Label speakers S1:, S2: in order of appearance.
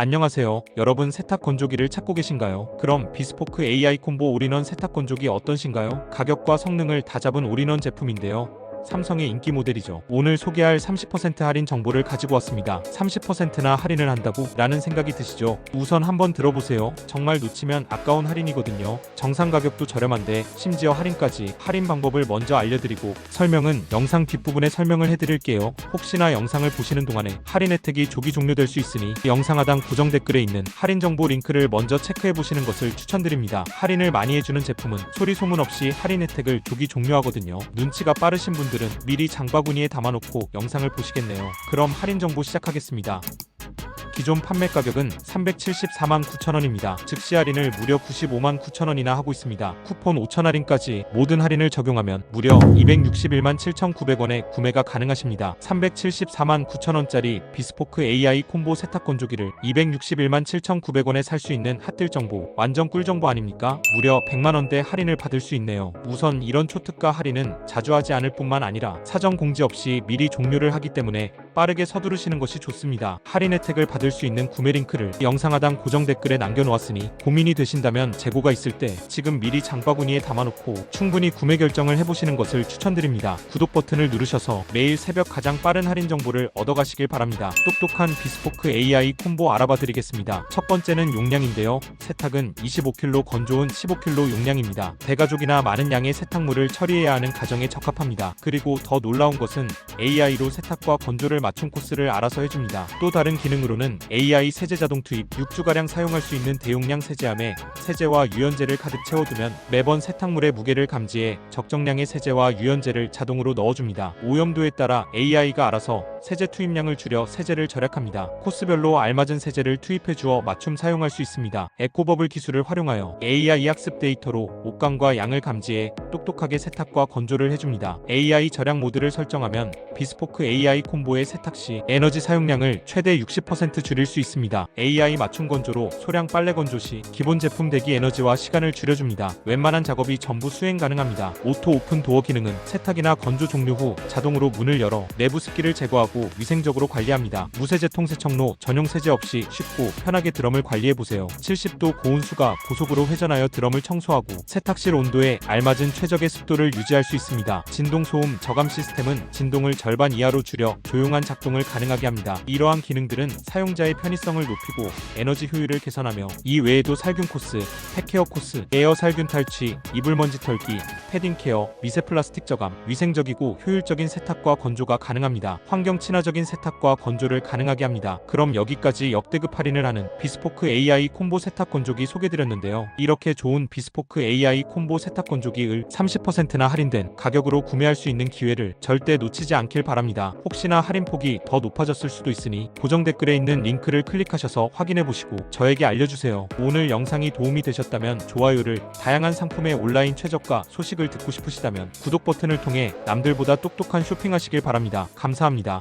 S1: 안녕하세요. 여러분 세탁 건조기를 찾고 계신가요? 그럼 비스포크 AI 콤보 올인원 세탁 건조기 어떠신가요? 가격과 성능을 다 잡은 올인원 제품인데요. 삼성의 인기 모델이죠. 오늘 소개할 30% 할인 정보를 가지고 왔습니다. 30%나 할인을 한다고? 라는 생각이 드시죠? 우선 한번 들어보세요. 정말 놓치면 아까운 할인이거든요. 정상 가격도 저렴한데 심지어 할인까지 할인 방법을 먼저 알려드리고 설명은 영상 뒷부분에 설명을 해드릴게요. 혹시나 영상을 보시는 동안에 할인 혜택이 조기 종료될 수 있으니 영상 하단 고정 댓글에 있는 할인 정보 링크를 먼저 체크해 보시는 것을 추천드립니다. 할인을 많이 해주는 제품은 소리 소문 없이 할인 혜택을 조기 종료하거든요. 눈치가 빠르신 분들 은 미리 장바구니에 담아놓고 영상을 보시겠네요. 그럼 할인 정보 시작하겠습니다. 기존 판매 가격은 374만 9천원입니다. 즉시 할인을 무려 95만 9천원이나 하고 있습니다. 쿠폰 5천 할인까지 모든 할인을 적용하면 무려 261만 7,900원에 구매가 가능하십니다. 374만 9천원짜리 비스포크 AI 콤보 세탁 건조기를 261만 7,900원에 살 수 있는 핫딜 정보 완전 꿀 정보 아닙니까? 무려 100만원대 할인을 받을 수 있네요. 우선 이런 초특가 할인은 자주 하지 않을 뿐만 아니라 사전 공지 없이 미리 종료를 하기 때문에 빠르게 서두르시는 것이 좋습니다. 할인 혜택을 받을 수 있는 구매 링크를 영상 하단 고정 댓글에 남겨놓았으니 고민이 되신다면 재고가 있을 때 지금 미리 장바구니에 담아놓고 충분히 구매 결정을 해보시는 것을 추천드립니다. 구독 버튼을 누르셔서 매일 새벽 가장 빠른 할인 정보를 얻어가시길 바랍니다. 똑똑한 비스포크 AI 콤보 알아봐 드리겠습니다. 첫 번째는 용량인데요. 세탁은 25kg 건조은 15kg 용량입니다. 대가족이나 많은 양의 세탁물을 처리해야 하는 가정에 적합합니다. 그리고 더 놀라운 것은 AI로 세탁과 건조를 맞춤 코스를 알아서 해줍니다. 또 다른 기능으로는 AI 세제 자동 투입 6주가량 사용할 수 있는 대용량 세제함에 세제와 유연제를 가득 채워두면 매번 세탁물의 무게를 감지해 적정량의 세제와 유연제를 자동으로 넣어줍니다. 오염도에 따라 AI가 알아서 세제 투입량을 줄여 세제를 절약합니다. 코스별로 알맞은 세제를 투입해 주어 맞춤 사용할 수 있습니다. 에코버블 기술을 활용하여 AI 학습 데이터로 옷감과 양을 감지해 똑똑하게 세탁과 건조를 해줍니다. AI 절약 모드를 설정하면 비스포크 AI 콤보의 세탁 시 에너지 사용량을 최대 60% 줄일 수 있습니다. AI 맞춤 건조로 소량 빨래 건조 시 기본 제품 대기 에너지와 시간을 줄여줍니다. 웬만한 작업이 전부 수행 가능합니다. 오토 오픈 도어 기능은 세탁이나 건조 종료 후 자동으로 문을 열어 내부 습기를 제거하고 위생적으로 관리합니다. 무세제 통세척로 전용 세제 없이 쉽고 편하게 드럼을 관리해 보세요. 70도 고온 수가 고속으로 회전하여 드럼을 청소하고 세탁실 온도에 알맞은 최적의 습도를 유지할 수 있습니다. 진동 소음 저감 시스템은 진동을 절반 이하로 줄여 조용한 작동을 가능하게 합니다. 이러한 기능들은 사용자 의 편의성을 높이고 에너지 효율을 개선하며 이 외에도 살균 코스, 팩케어 코스, 에어 살균 탈취, 이불 먼지 털기, 패딩 케어, 미세 플라스틱 저감, 위생적이고 효율적인 세탁과 건조가 가능합니다. 환경 친화적인 세탁과 건조를 가능하게 합니다. 그럼 여기까지 역대급 할인을 하는 비스포크 AI 콤보 세탁 건조기 소개드렸는데요. 이렇게 좋은 비스포크 AI 콤보 세탁 건조기을 30%나 할인된 가격으로 구매할 수 있는 기회를 절대 놓치지 않길 바랍니다. 혹시나 할인 폭이 더 높아졌을 수도 있으니 고정 댓글에 있는 링크를 클릭하셔서 확인해 보시고 저에게 알려주세요. 오늘 영상이 도움이 되셨다면 좋아요를 다양한 상품의 온라인 최저가 소식을 듣고 싶으시다면 구독 버튼을 통해 남들보다 똑똑한 쇼핑하시길 바랍니다. 감사합니다.